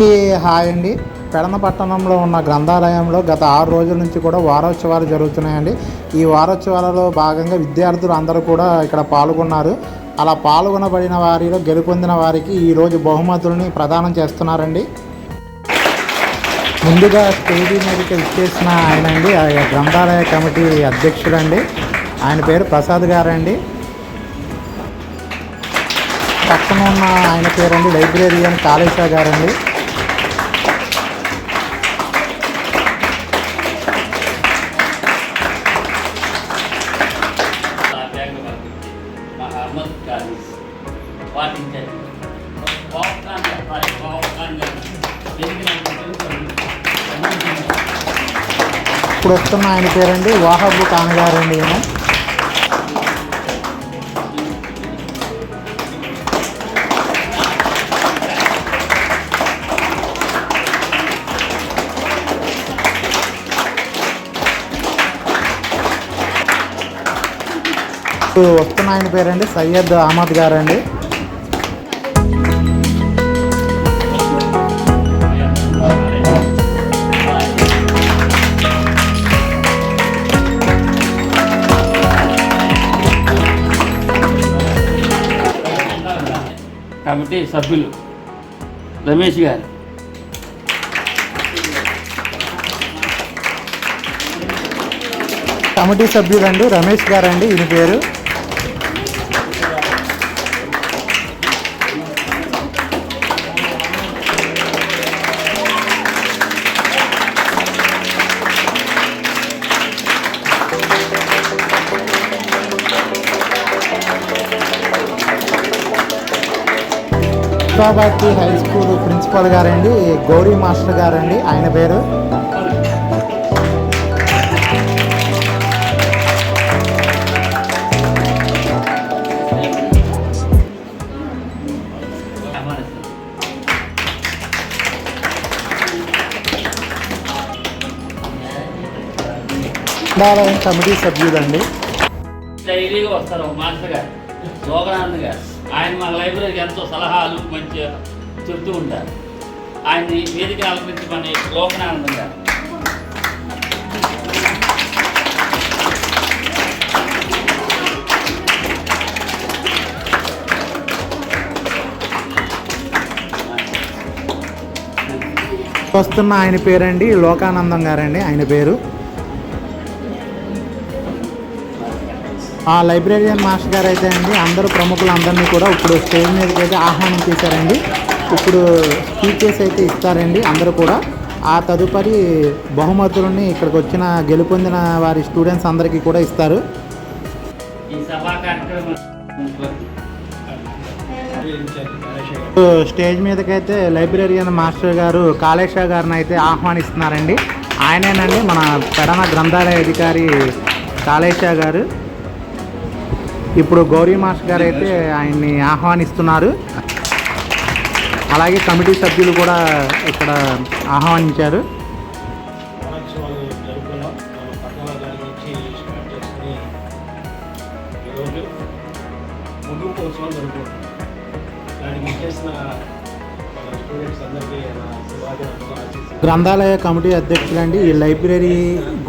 అందరికీ హాయ్ అండి. పెడన పట్టణంలో ఉన్న గ్రంథాలయంలో గత ఆరు రోజుల నుంచి కూడా వారోత్సవాలు జరుగుతున్నాయండి. ఈ వారోత్సవాలలో భాగంగా విద్యార్థులు అందరూ కూడా ఇక్కడ పాల్గొన్నారు. అలా పాల్గొనబడిన వారిలో గెలుపొందిన వారికి ఈరోజు బహుమతుల్ని ప్రదానం చేస్తున్నారండి. ముందుగా స్టేజీ మీదకి ఇచ్చేసిన ఆయన అండి ఆ గ్రంథాలయ కమిటీ అధ్యక్షుడండి. ఆయన పేరు ప్రసాద్ గారండి. పక్కన ఉన్న ఆయన పేరండి లైబ్రేరియన్ కాళేశా గారండి. ఇప్పుడు వస్తున్న ఆయన పేరండి వాహబు ఖాన్ గారండి ఈయన. ఇప్పుడు వస్తున్న ఆయన పేరండి సయ్యద్ అహ్మద్ గారండి. కమిటీ సభ్యులు. రమేష్ గారు. కమిటీ సభ్యులండి రమేష్ గారండి ఈయన పేరు. హైదరాబాద్ హై స్కూల్ ప్రిన్సిపల్ గారండి గౌరీ మాస్టర్ గారండి ఆయన పేరు. కమిటీ సభ్యులండి. డైలీగా వస్తారు మాస్టర్ గారు. యోగానంద్ గారు. ఆయన మా లైబ్రరీకి ఎంతో సలహాలు మంచి చెబుతూ ఉంటారు. ఆయన్ని వేదిక అలంకరించమని లోకనానందం గారు. వస్తున్న ఆయన పేరండి లోకానందం గారండి ఆయన పేరు. ఆ లైబ్రేరియన్ మాస్టర్ గారు అయితే అండి అందరూ ప్రముఖులందరినీ కూడా ఇప్పుడు స్టేజ్ మీదకి అయితే ఆహ్వానం చేశారండి. ఇప్పుడు స్పీచెస్ అయితే ఇస్తారండి అందరూ కూడా. ఆ తదుపరి బహుమతులని ఇక్కడికి వచ్చిన గెలుపొందిన వారి స్టూడెంట్స్ అందరికీ కూడా ఇస్తారు. స్టేజ్ మీదకైతే లైబ్రేరియన్ మాస్టర్ గారు కాళేశా గారిని అయితే ఆహ్వానిస్తున్నారండి. ఆయనేనండి మన పెడన గ్రంథాలయ అధికారి కాళేశా గారు. ఇప్పుడు గౌరీ మాస్టర్ గారు అయితే ఆయన్ని ఆహ్వానిస్తున్నారు. అలాగే కమిటీ సభ్యులు కూడా ఇక్కడ ఆహ్వానించారు. గ్రంథాలయ కమిటీ అధ్యక్షులండి. ఈ లైబ్రరీ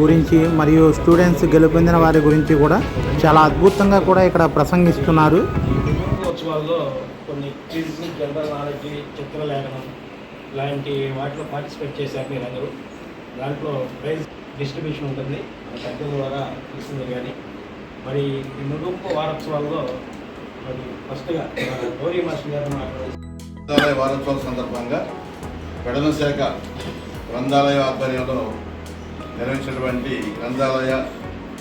గురించి మరియు స్టూడెంట్స్ గెలుపొందిన వారి గురించి కూడా చాలా అద్భుతంగా కూడా ఇక్కడ ప్రసంగిస్తున్నారు. కొన్ని క్విజ్ జనరల్ నాలెడ్జ్ చిత్రలేఖనం లాంటి వాటిలో పార్టిసిపేట్ చేశారు మీరు అందరూ దాంట్లో ప్రైజ్ డిస్ట్రిబ్యూషన్ ఉంటుంది. మన పెద్దల ద్వారా ఇస్తుంది కానీ మరి ఈ ముగింపు వారోత్సవాల్లో మరి ఫస్ట్గా గౌరీ మాస్టర్ గారు మాట్లాడుతుంది గ్రంథాలయ వారోత్సవం సందర్భంగా పెడన శాఖ గ్రంథాలయ ఆధ్వర్యంలో నిర్వహించినటువంటి గ్రంథాలయ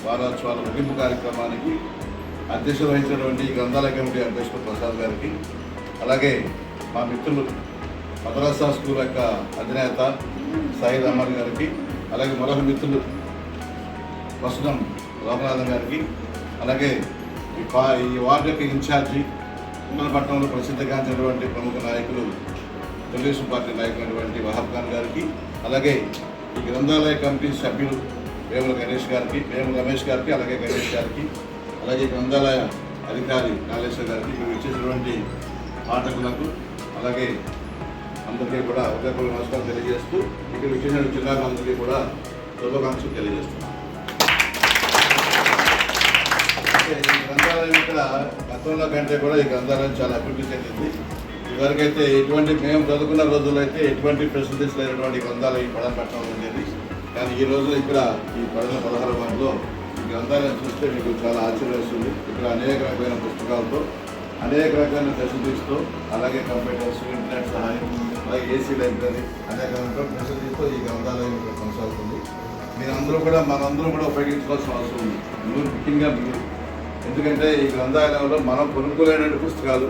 వారోత్సవాల ముగింపు కార్యక్రమానికి అధ్యక్షత వహించినటువంటి గ్రంథాలయ కమిటీ అధ్యక్షుడు ప్రసాద్ గారికి అలాగే మా మిత్రులు మద్రాసా స్కూల్ యొక్క అధినేత సాయిద్ అమర్ గారికి అలాగే మరొక మిత్రులు వసనం లోకనాథన్ గారికి అలాగే ఈ ఈ వార్డు యొక్క ఇన్ఛార్జి పట్టణంలో ప్రసిద్ధిగాంచినటువంటి ప్రముఖ నాయకులు తెలుగుదేశం పార్టీ నాయకులైనటువంటి వహాబ్ ఖాన్ గారికి అలాగే ఈ గ్రంథాలయ కమిటీ సభ్యులు వేముల గణేష్ గారికి వేముల రమేష్ గారికి అలాగే గణేష్ గారికి అలాగే గ్రంథాలయ అధికారి కాళేశ్వర్ గారికి మేము వచ్చేసినటువంటి పాఠకులకు అలాగే అందరికీ కూడా ఉదయపూర్వ నమస్కారం తెలియజేస్తూ ఇక్కడ విషయంలో జిల్లాలందరికీ కూడా శుభాకాంక్షలు తెలియజేస్తున్నాను ఈ గ్రంథాలయం ఇక్కడ గతంలో కంటే కూడా ఈ గ్రంథాలయం చాలా అభివృద్ధి చెందింది. ఇదివరకైతే ఎటువంటి మేము చదువుకున్న రోజుల్లో అయితే ఎటువంటి ఫెసిలిటీస్ లేనటువంటి గ్రంథాలయం ఈ పడపట్నం ఉండేది. కానీ ఈ రోజు ఇక్కడ ఈ పడన పదహారు వాటిలో ఈ గ్రంథాలయం చూస్తే మీకు చాలా ఆశ్చర్యం వేస్తుంది. ఇక్కడ అనేక రకమైన పుస్తకాలతో అనేక రకమైన ఫెసిలిటీస్తో అలాగే కంప్యూటర్స్ ఇంటర్నెట్ సహాయం అలాగే ఏసీ లైబ్రరీ అనేక రకమైన ఫెసిలిటీస్తో ఈ గ్రంథాలయం ఇక్కడ కొనసాగుతుంది. మీరందరూ కూడా మనందరూ కూడా ఉపయోగించుకోవాల్సిన అవసరం ఉంది. ముఖ్యంగా మీరు. ఎందుకంటే ఈ గ్రంథాలయంలో మనం కొనుక్కోలేనటువంటి పుస్తకాలు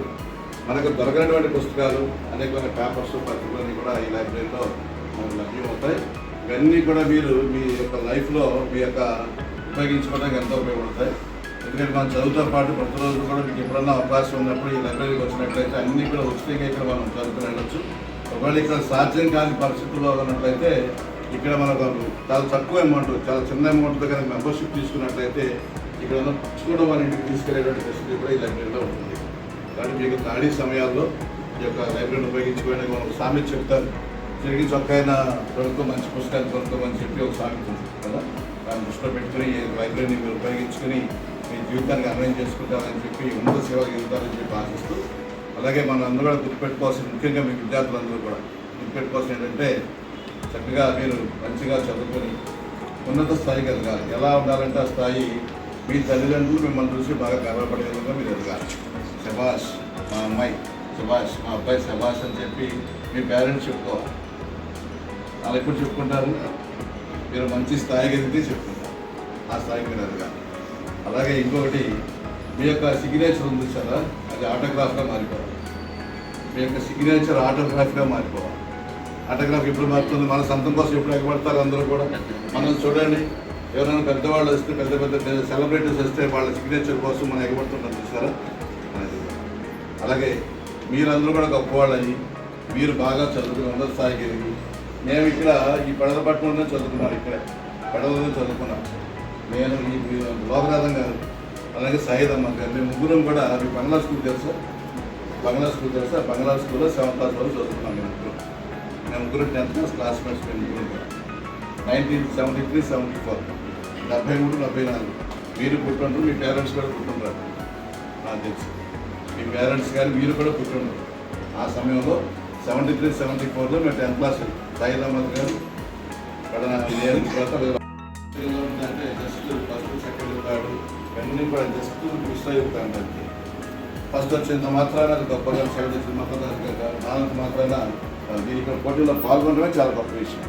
మనకు దొరకనటువంటి పుస్తకాలు అనేకమైన పేపర్స్ పత్రికలన్నీ కూడా ఈ లైబ్రరీలో మనకు లభ్యమవుతాయి. ఇవన్నీ కూడా మీరు మీ యొక్క లైఫ్లో మీ యొక్క ఉపయోగించుకోవడానికి ఎంతో ఉపయోగపడతాయి. ఎందుకంటే మన చదువుతో పాటు ప్రతిరోజు కూడా మీకు ఎప్పుడన్నా అవకాశం ఉన్నప్పుడు ఈ లైబ్రరీకి వచ్చినట్లయితే అన్నీ కూడా ఉచితంగా ఇక్కడ మనం చదువుకుని వెళ్ళొచ్చు. ఒకవేళ ఇక్కడ సాధ్యం కాని పరిస్థితుల్లో ఉన్నట్లయితే ఇక్కడ మనకు చాలా తక్కువ అమౌంట్ చాలా చిన్న అమౌంట్తో కనుక మెంబర్షిప్ తీసుకున్నట్లయితే ఇక్కడ ఉన్న పుచ్చుకోవడం మన ఇంటికి తీసుకెళ్ళేటువంటి ఫెసిలిటీ కూడా ఈ లైబ్రరీలో ఉంటుంది. కానీ మీకు ఖాళీ సమయాల్లో ఈ యొక్క లైబ్రరీని ఉపయోగించుకోవడానికి మనం సామెత చెప్తారు. తిరిగి చొక్కైన కొనుక్కో మంచి పుస్తకాలు కొనుక్కోమని చెప్పి ఒక సామెత ఉంది కదా. దాన్ని దృష్టిలో పెట్టుకుని ఈ లైబ్రరీని మీరు ఉపయోగించుకుని మీ జీవితానికి అన్వయం చేసుకుంటారని చెప్పి ఉన్నత సేవలు ఎదుగుతారని చెప్పి ఆశిస్తూ అలాగే మనం అందరూ కూడా గుర్తుపెట్టుకోవాల్సిన ముఖ్యంగా మీ విద్యార్థులందరూ కూడా గుర్తుపెట్టుకోవాల్సిన ఏంటంటే చక్కగా మీరు మంచిగా చదువుకొని ఉన్నత స్థాయికి ఎదగాలి ఎలా ఉండాలంటే ఆ స్థాయి మీ తల్లిదండ్రులు మిమ్మల్ని చూసి బాగా గర్వపడే విధంగా మీరు ఎదగాలి. శభాష్ మా అమ్మాయి శభాష్ మా అబ్బాయి శభాష్ అని చెప్పి మీ పేరెంట్స్ చెప్పుకోవాలి. వాళ్ళు ఎప్పుడు చెప్పుకుంటారు? మీరు మంచి స్థాయికి ఎదిగితే చెప్పుకుంటారు. ఆ స్థాయికి మీరు ఎదగాలి. అలాగే ఇంకొకటి మీ యొక్క సిగ్నేచర్ ఉంది కదా అది ఆటోగ్రాఫ్గా మారిపోవాలి. మీ యొక్క సిగ్నేచర్ ఆటోగ్రాఫ్గా మారిపోవాలి. ఆటోగ్రాఫ్ ఎప్పుడు మారుతుంది? మన సొంతం కోసం ఎప్పుడు ఎగబడతారు అందరూ కూడా? మనం చూడండి. ఎవరైనా పెద్దవాళ్ళు వస్తే పెద్ద పెద్ద సెలబ్రిటీస్ వస్తే వాళ్ళ సిగ్నేచర్ కోసం మనం ఎగబడుతుంటాం చూసారా? అలాగే మీరందరూ కూడా గొప్పవాళ్ళని మీరు బాగా చదువుకుని ఉన్నత స్థాయికి ఎదిగి మేము ఇక్కడ ఈ పడలపట్నంలో చదువుకున్నాం ఇక్కడ. పడవలో చదువుకున్నాం. నేను ఈ లోకనాథం గారు అలాగే సాయిదమ్మ గారు మేము ముగ్గురం కూడా మీ బంగ్లా స్కూల్ తెలుసా? బంగ్లా స్కూల్ తెలుసా? బంగ్లా స్కూల్లో సెవెంత్ క్లాస్ వరకు చదువుకున్నాం మేము ముగ్గురు. మేము ముగ్గురు టెన్త్ క్లాస్ క్లాస్మేట్స్ మేము ముగ్గురు కూడా. Nineteen seventy three seventy four డెబ్బై మూడు డెబ్బై నాలుగు. మీరు పుట్టినప్పుడు మీ పేరెంట్స్ కూడా పుట్టుండ్రు. నాకు తెలుసు. మీ పేరెంట్స్ కానీ మీరు కూడా పుట్టుండ్రు. ఆ సమయంలో సెవెంటీ త్రీ సెవెంటీ ఫోర్లో మేము టెన్త్ క్లాస్ సాయిల్ గారు ఇక్కడ నేను తర్వాత అంటే జస్ట్ ఫస్ట్ సెకండ్ థర్డ్ ఇవన్నీ కూడా జస్ట్ మిస్ అయిపోతాను అంతే ఫస్ట్ వచ్చినంత మాత్రాన గొప్పగా సేవ చేసిన మాత్రాన నాలుగు మాత్రాన దీని ఇక్కడ పోటీలో పాల్గొనడమే చాలా గొప్ప విషయం.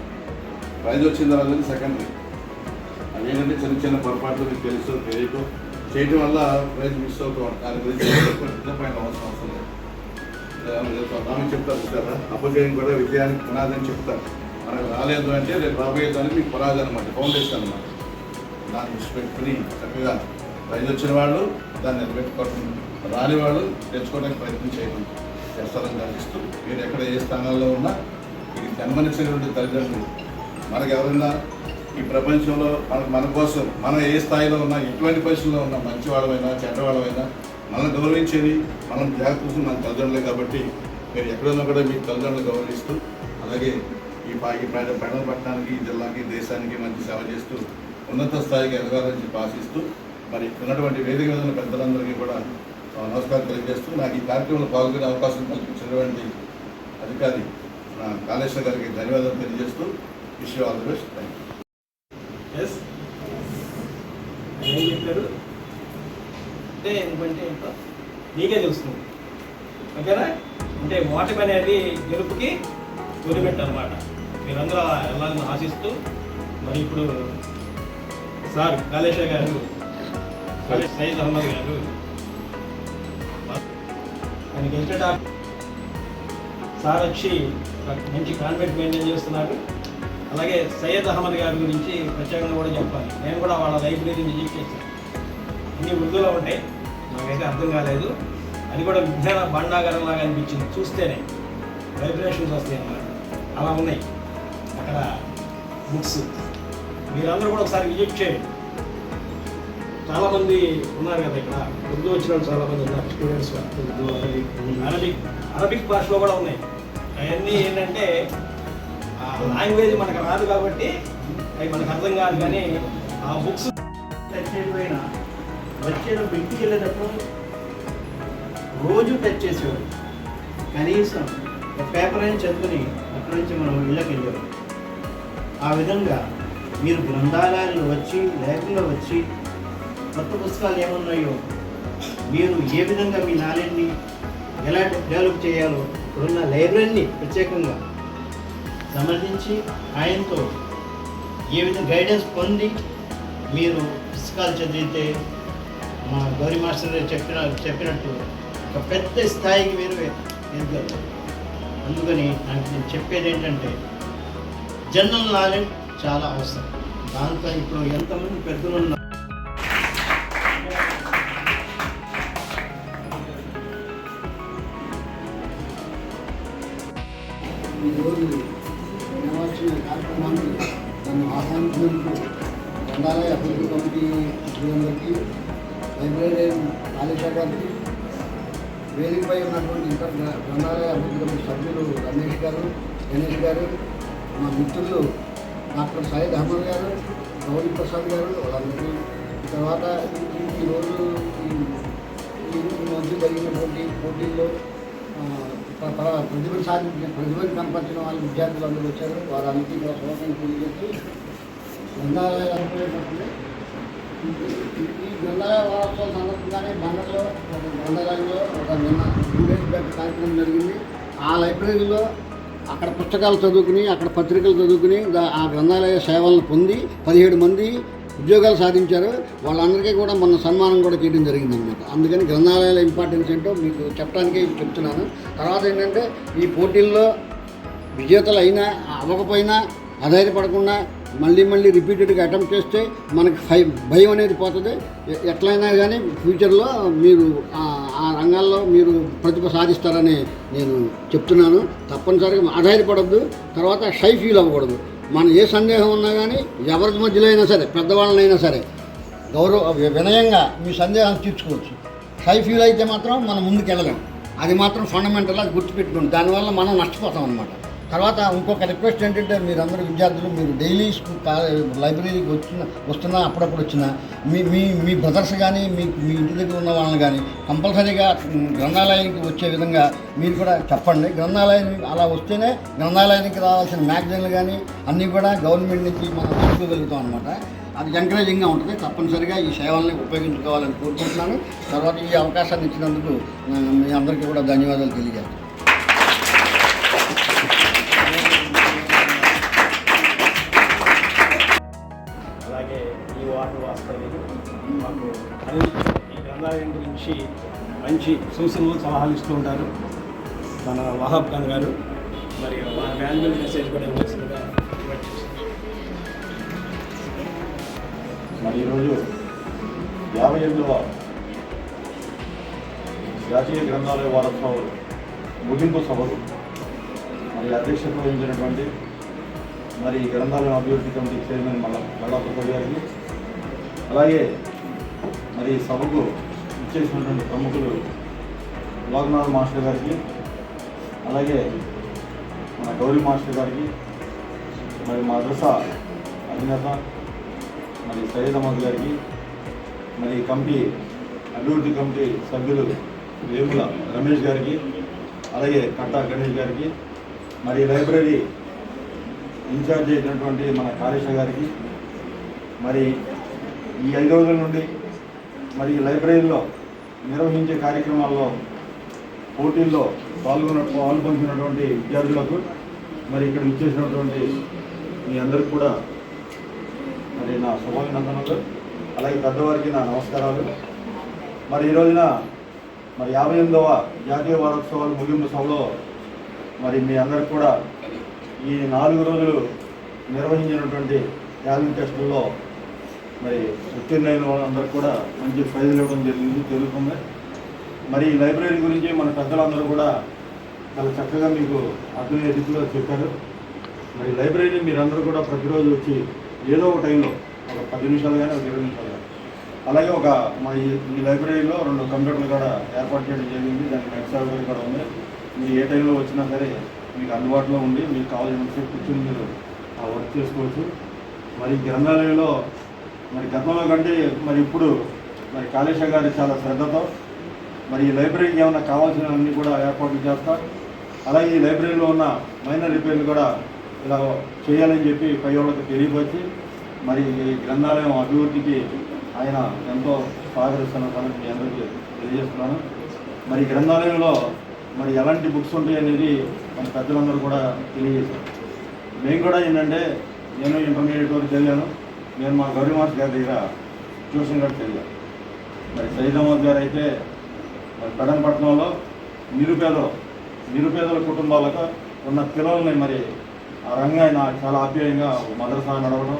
ప్రైజ్ వచ్చిన తర్వాత సెకండరీ అవి చిన్న చిన్న పొరపాట్లు మీకు తెలుసు తెలియదు చేయడం వల్ల ప్రైజ్ మిస్ అవుతూ. దాని గురించి పైన అవసరం అవసరం లేదు. చెప్తారు చూసారా? అపజయం కూడా విజయానికి పునాదని చెప్తారు. మనకు రాలేదు అంటే రేపు రాబోయే దానికి మీకు పునాది అనమాట ఫౌండేషన్ అనమాట దాన్ని పెట్టుకుని చక్కగా ప్రైజ్ వచ్చిన వాళ్ళు దాన్ని నిలబెట్టుకోవటం రాని వాళ్ళు తెచ్చుకోవడానికి ప్రయత్నం చేయడం చేస్తారని కనిపిస్తూ మీరు ఎక్కడ ఏ స్థానాల్లో ఉన్నా ఇది జన్మనిచ్చినటువంటి తల్లిదండ్రులు మనకు ఎవరైనా ఈ ప్రపంచంలో మన మన కోసం మనం ఏ స్థాయిలో ఉన్నా ఎటువంటి పరిస్థితుల్లో ఉన్నా మంచివాళ్ళమైనా చెడ్డవాళ్ళమైనా మనం గౌరవించేది మనం జాగ్రత్త మన తల్లిదండ్రులే కాబట్టి మీరు ఎక్కడున్నా కూడా మీ తల్లిదండ్రులు గౌరవిస్తూ అలాగే ఈ పా ఈ పెడల పట్టణానికి జిల్లాకి దేశానికి మంచి సేవ చేస్తూ ఉన్నత స్థాయికి ఎదగాలని చెప్పి ఆశిస్తూ మరి ఉన్నటువంటి వేదిక మీద ఉన్న పెద్దలందరికీ కూడా నమస్కారం తెలియజేస్తూ నాకు ఈ కార్యక్రమంలో పాల్గొనే అవకాశం కల్పించినటువంటి అధికారి నా కాళేశ్వర గారికి ధన్యవాదాలు తెలియజేస్తూ wish all the best thank you yes ఏం చెప్పారు? అంటే ఎందుకంటే ఏంటో నీకే తెలుస్తుంది. ఓకేనా? అంటే ఓటమి అనేది గెలుపుకి తొలిమెట్టు అనమాట మీరందరూ వెళ్ళాలని ఆశిస్తూ మరి ఇప్పుడు సార్ కాళేశ్వర గారు సయ్యద్ అహ్మద్ గారు ఆయన గెలిచడా సార్ వచ్చి మంచి కాన్వెంట్ మెయింటైన్ చేస్తున్నారు. అలాగే సయ్యద్ అహ్మద్ గారి గురించి ప్రత్యేకంగా కూడా చెప్పాలి. నేను కూడా వాళ్ళ లైబ్రరీని విజిట్ చేశాను. అన్ని ఉర్దూలో ఉంటాయి. నాకైతే అర్థం కాలేదు. అది కూడా విజ్ఞాన భండాగారం లాగా అనిపించింది. చూస్తేనే వైబ్రేషన్స్ వస్తాయి అన్నమాట. అలా ఉన్నాయి. అక్కడ బుక్స్ మీరందరూ కూడా ఒకసారి విజిట్ చేయండి. చాలామంది ఉన్నారు కదా ఇక్కడ. ఉర్దూ వచ్చిన వాళ్ళు చాలామంది ఉన్నారు. స్టూడెంట్స్ ఉర్దూ అరబిక్ అరబిక్ భాషలో కూడా ఉన్నాయి. అవన్నీ ఏంటంటే లాంగ్వేజ్ మనకు రాదు కాబట్టి అవి మనకు అర్థం కాదు కానీ ఆ బుక్స్ టచ్ చేయకపోయినా వచ్చేటప్పుడు ఇంటికి వెళ్ళేటప్పుడు రోజు టచ్ చేసేవారు. కనీసం పేపర్ అయినా చదువుకుని అక్కడి నుంచి మనం ఇళ్ళకి వెళ్ళేవారు. ఆ విధంగా మీరు గ్రంథాలయాల్లో వచ్చి లైబ్రరీలో వచ్చి కొత్త పుస్తకాలు ఏమున్నాయో మీరు ఏ విధంగా మీ నాలెడ్జ్ని ఎలా డెవలప్ చేయాలో ఇప్పుడున్న లైబ్రరీని ప్రత్యేకంగా సమర్థించి ఆయనతో ఏ విధంగా గైడెన్స్ పొంది మీరు పుస్తకాలు చదివితే మా గౌరీ మాస్టర్ గారు చెప్పిన చెప్పినట్టు ఒక పెద్ద స్థాయికి మీరు ఎదుగుతారు అందుకని నాకు నేను చెప్పేది ఏంటంటే జనరల్ నాలెడ్జ్ చాలా అవసరం. దాంట్లో ఇప్పుడు ఎంతమంది పెద్దలు ఉన్నారు? వేదికపై ఉన్నటువంటి ఇతర గ్రంథాలయ అభివృద్ధి కమిటీ సభ్యులు రమేష్ గారు గణేష్ గారు మా మిత్రులు డాక్టర్ సయ్యద్ అహ్మద్ గారు గౌరీ ప్రసాద్ గారు వాళ్ళందరూ తర్వాత ఈరోజు ఈ మధ్య జరిగినటువంటి పోటీల్లో ఆ, ప్ర- ప్రతిభను సాధించిన ప్రతిభను కనపరిచిన వాళ్ళ విద్యార్థులు అందరూ వచ్చారు. వారందరికీ కూడా శుభాకాంక్షలు తెలియజేస్తూ గ్రంథాలయాలు అనుకునేటప్పుడు ఈ గ్రంథాలయ వారోత్సవం సందర్భంగానే బండలో ఒక ఒక నిన్న కార్యక్రమం జరిగింది. ఆ లైబ్రరీలో అక్కడ పుస్తకాలు చదువుకుని అక్కడ పత్రికలు చదువుకుని ఆ గ్రంథాలయ సేవలను పొంది పదిహేడు మంది ఉద్యోగాలు సాధించారు. వాళ్ళందరికీ కూడా మొన్న సన్మానం కూడా చేయడం జరిగింది అనమాట అందుకని గ్రంథాలయాల ఇంపార్టెన్స్ ఏంటో మీకు చెప్పడానికే చెప్తున్నాను. తర్వాత ఏంటంటే ఈ పోటీల్లో విజేతలు అయినా అవ్వకపోయినా అధైర్యపడకుండా మళ్ళీ మళ్ళీ రిపీటెడ్గా అటెంప్ట్ చేస్తే మనకి భయం అనేది పోతుంది. ఎట్లయినా కానీ ఫ్యూచర్లో మీరు ఆ- రంగాల్లో మీరు ప్రతిభ సాధిస్తారని నేను చెప్తున్నాను. తప్పనిసరిగా ఆధారపడద్దు. తర్వాత షై ఫీల్ అవ్వకూడదు. మన ఏ సందేహం ఉన్నా కానీ ఎవరి మధ్యలో అయినా సరే పెద్దవాళ్ళనైనా సరే గౌరవ వినయంగా మీ సందేహం తీర్చుకోవచ్చు. హై ఫీల్ అయితే మాత్రం మనం ముందుకు వెళ్ళలేం అది మాత్రం ఫండమెంటల్ అది గుర్తుపెట్టుకోండి. దానివల్ల మనం నష్టపోతాం అనమాట తర్వాత ఇంకొక రిక్వెస్ట్ ఏంటంటే మీరందరూ విద్యార్థులు మీరు డైలీ స్కూల్ లైబ్రరీకి వచ్చిన వస్తున్నా అప్పుడప్పుడు వచ్చినా మీ మీ మీ బ్రదర్స్ కానీ మీ మీ ఇంటి దగ్గర ఉన్న వాళ్ళని కానీ కంపల్సరీగా గ్రంథాలయానికి వచ్చే విధంగా మీరు కూడా చెప్పండి. గ్రంథాలయం అలా వస్తేనే గ్రంథాలయానికి రావాల్సిన మ్యాగజైన్లు కానీ అన్నీ కూడా గవర్నమెంట్ నుంచి మనం తీసుకోగలుగుతాం అనమాట అది ఎంకరేజింగ్గా ఉంటుంది. తప్పనిసరిగా ఈ సేవల్ని ఉపయోగించుకోవాలని కోరుకుంటున్నాను. తర్వాత ఈ అవకాశాన్ని ఇచ్చినందుకు మీ అందరికీ కూడా ధన్యవాదాలు తెలియజేస్తాను. ఈ గురించి మంచి సూచనలు సలహాలు ఇస్తూ ఉంటారు. మన వహాబ్ ఖాన్ గారు. మరి వారి వాల్యుబుల్ మెసేజ్ కూడా ఇవ్వాల్సిందిగా మరి ఈరోజు యాభై ఎనిమిదవ జాతీయ గ్రంథాలయ వారోత్సవం ముగింపు సభలు మరి అధ్యక్షత వహించినటువంటి మరి గ్రంథాలయం అభివృద్ధి కమిటీ చైర్మన్ మళ్ళా మళ్ళా గారికి అలాగే మరి సభకు ఇచ్చేసినటువంటి ప్రముఖులు లోకనాథ్ మాస్టర్ గారికి అలాగే మన గౌరీ మాస్టర్ గారికి మరి మా మద్రసా అధినేత మరి సయ్యద్ అహ్మద్ గారికి మరి కమిటీ అభివృద్ధి కమిటీ సభ్యులు వేముల రమేష్ గారికి అలాగే కట్టా గణేష్ గారికి మరి లైబ్రరీ ఇన్ఛార్జ్ అయినటువంటి మన కాళేశ గారికి మరి ఈ ఐదు రోజుల నుండి మరి ఈ లైబ్రరీలో నిర్వహించే కార్యక్రమాల్లో పోటీల్లో పాల్గొన పాల్పంచినటువంటి విద్యార్థులకు మరి ఇక్కడ ఇచ్చేసినటువంటి మీ అందరికి కూడా మరి నా శుభాభినందనలు. అలాగే పెద్దవారికి నా నమస్కారాలు. మరి ఈ రోజున మరి యాభై ఎనిమిదవ జాతీయ వారోత్సవాలు ముగింపు సభలో మరి మీ అందరికి కూడా ఈ నాలుగు రోజులు నిర్వహించినటువంటి యాభై టెస్టుల్లో మరి ఉత్తీర్ణైన వాళ్ళందరూ కూడా మంచి ప్రైజులు ఇవ్వడం జరిగింది తెలుస్తుంది మరి ఈ లైబ్రరీ గురించి మన పెద్దలందరూ కూడా చాలా చక్కగా మీకు అర్థమయ్యే రీతిలో చెప్పారు. మరి లైబ్రరీని మీరందరూ కూడా ప్రతిరోజు వచ్చి ఏదో ఒక టైంలో ఒక పది నిమిషాలు కానీ ఒక ఇరవై నిమిషాలు కానీ అలాగే ఒక మా ఈ లైబ్రరీలో రెండు కంప్యూటర్లు కూడా ఏర్పాటు చేయడం జరిగింది. దానికి నెక్స్ట్ కూడా ఉంది. మీరు ఏ టైంలో వచ్చినా సరే మీకు అందుబాటులో ఉండి మీకు కావాల్సినంతసేపు కూర్చొని మీరు ఆ వర్క్ చేసుకోవచ్చు. మరి గ్రంథాలయంలో మరి గతంలో కంటే మరి ఇప్పుడు మరి కాళేశ్వర గారి చాలా శ్రద్ధతో మరి ఈ లైబ్రరీకి ఏమైనా కావాల్సినవన్నీ కూడా ఏర్పాట్లు చేస్తారు అలాగే ఈ లైబ్రరీలో ఉన్న మైనర్ రిపేర్లు కూడా ఇలా చేయాలని చెప్పి పై వాళ్ళకి తెలియపరిచి మరి ఈ గ్రంథాలయం అభివృద్ధికి ఆయన ఎంతో సహకరిస్తున్న సంగతి మీ అందరికీ తెలియజేస్తున్నాను. మరి గ్రంథాలయంలో మరి ఎలాంటి బుక్స్ ఉంటాయి అనేది మన పెద్దలందరూ కూడా తెలియజేశారు. మేము కూడా ఏంటంటే నేను ఇంటర్మీడియట్ వరకు చదివాను. నేను మా గౌరీ మాస్ గారి దగ్గర ట్యూషన్ కూడా తెలియదు. మరి సైదాబాద్ గారు అయితే మరి పెడంపట్నంలో నిరుపేదలు నిరుపేదల కుటుంబాలకు ఉన్న పిల్లల్ని మరి ఆ రంగా ఆయన చాలా ఆప్యాయంగా ఒక మదర్సా నడవడం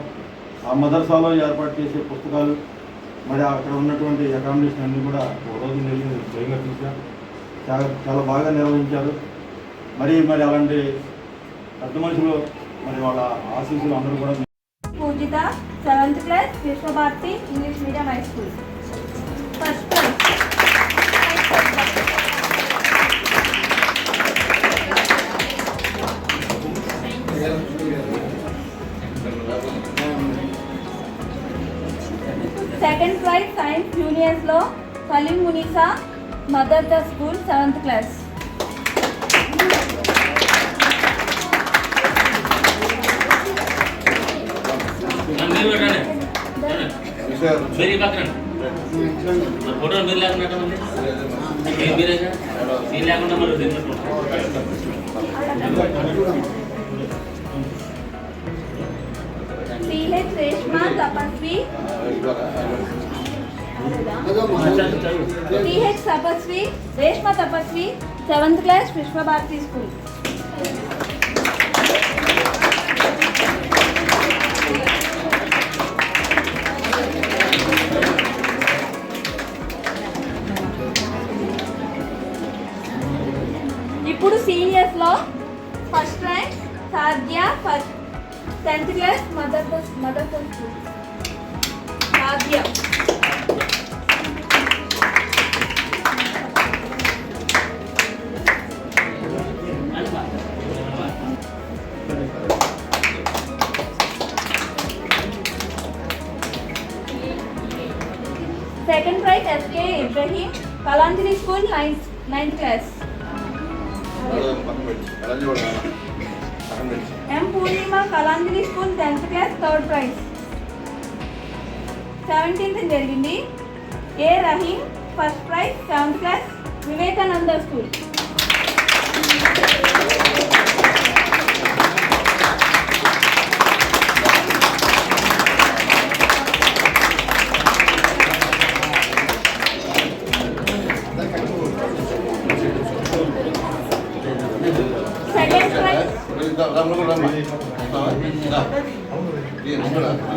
ఆ మదర్సాలో ఏర్పాటు చేసే పుస్తకాలు మరి అక్కడ ఉన్నటువంటి అకామిడేషన్ అన్నీ కూడా ఒక రోజు నేను స్వయంగా చూసా చాలా చాలా బాగా నిర్వహించారు. మరి మరి అలాంటి పెద్ద మనుషులు మరి వాళ్ళ ఆశీస్సులు అందరూ కూడా Ankitha seventh class Vishwabharati English medium high school first second prize science జూనియర్స్లో Saleem Munisa mother the school seventh class మీరు మీరు ఫోటోలు మీరు లేకుండా ఉంది మీరు లేకుండా మరి Reshma Tapasvi Tapasvi Reshma Tapasvi seventh class Vishwabharati school సీనియర్స్లో first rank Sadhya first tenth class mother mother school Sadhya second prize SK Ibrahim Kalanjali school ninth ninth class M Purnima Kalanjali school tenth class third prize seventeenth జరిగింది. A Rahim first prize seventh class Vivekananda school రమ్మను రమ్మ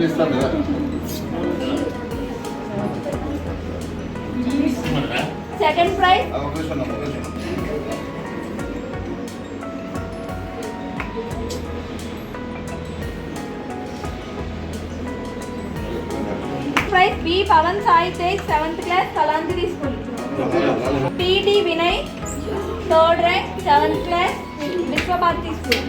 ఇస్తాను కదా second prize. Prize B Pavan Sai Tej seventh class Kalanjali school. TD Vinay third rank seventh class Vishwabharati school.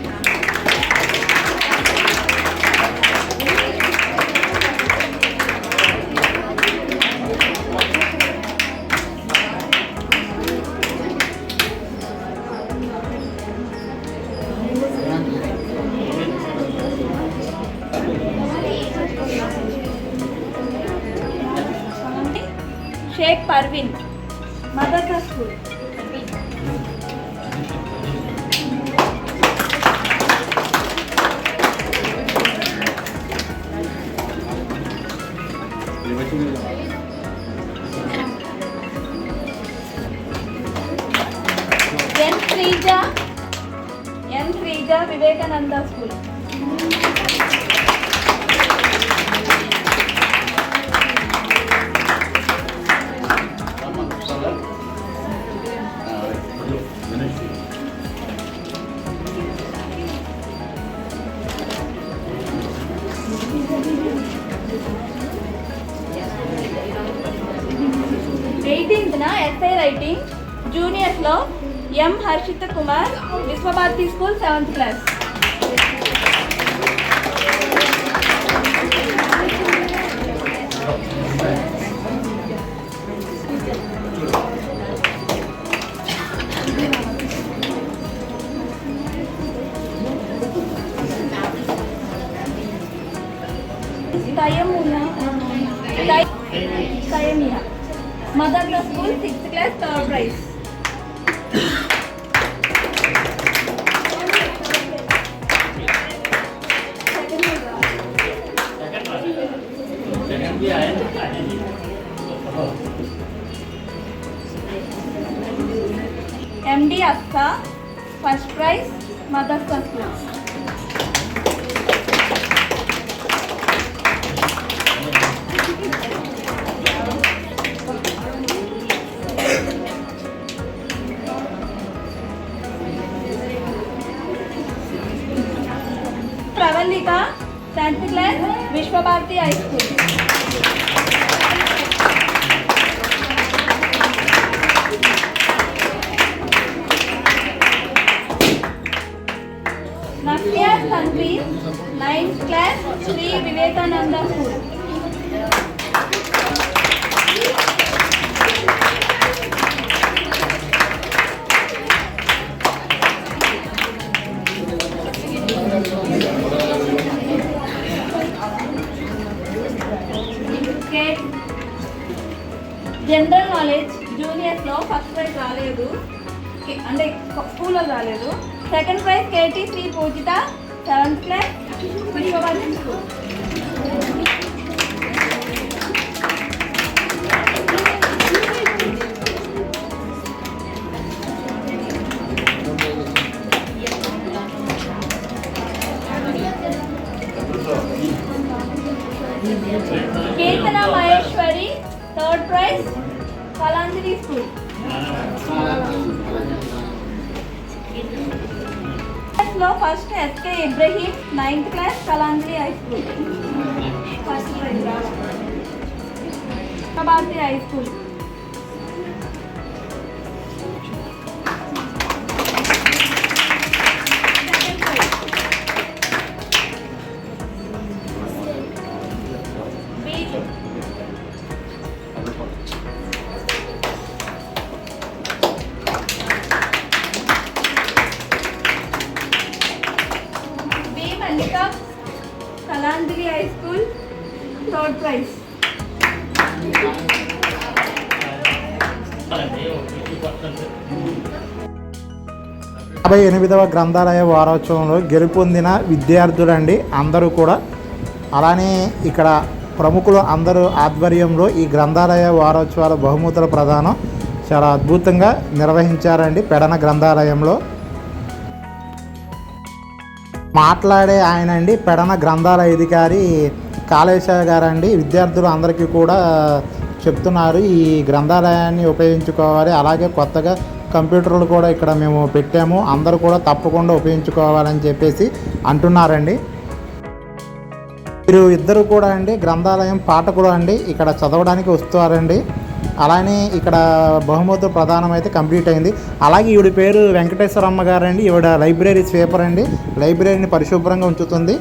Sreeja N Sreeja Vivekananda school Kumar Vishwabharati school seventh class మదర్ల school sixth class third prize Yay! Kate, general knowledge జూనియర్స్లో first prize రాలేదు. అంటే స్కూల్లో రాలేదు. Second prize KT Sri Pujitha seventh class Ibrahim ninth class Kalanjali high school first prize Bharati high school యాభై ఎనిమిదవ గ్రంథాలయ వారోత్సవంలో గెలుపొందిన విద్యార్థులండి అందరూ కూడా. అలానే ఇక్కడ ప్రముఖులు అందరూ ఆధ్వర్యంలో ఈ గ్రంథాలయ వారోత్సవాల బహుమతుల ప్రదానం చాలా అద్భుతంగా నిర్వహించారండి పెడన గ్రంథాలయంలో. మాట్లాడే ఆయన అండి పెడన గ్రంథాలయ అధికారి కాళేశ్వర గారండి. విద్యార్థులు అందరికీ కూడా చెప్తున్నారు ఈ గ్రంథాలయాన్ని ఉపయోగించుకోవాలి అలాగే కొత్తగా కంప్యూటర్లు కూడా ఇక్కడ మేము పెట్టాము. అందరూ కూడా తప్పకుండా ఉపయోగించుకోవాలని చెప్పేసి అంటున్నారండి. మీరు ఇద్దరు కూడా అండి గ్రంథాలయం పాఠకులు అండి ఇక్కడ చదవడానికి వస్తారండి అలానే ఇక్కడ బహుమతులు ప్రధానం అయితే కంప్లీట్ అయింది. అలాగే ఈవిడ పేరు వెంకటేశ్వరమ్మ గారండి. ఈవిడ లైబ్రరీ స్వీపర్ అండి. లైబ్రరీని పరిశుభ్రంగా ఉంచుతుంది.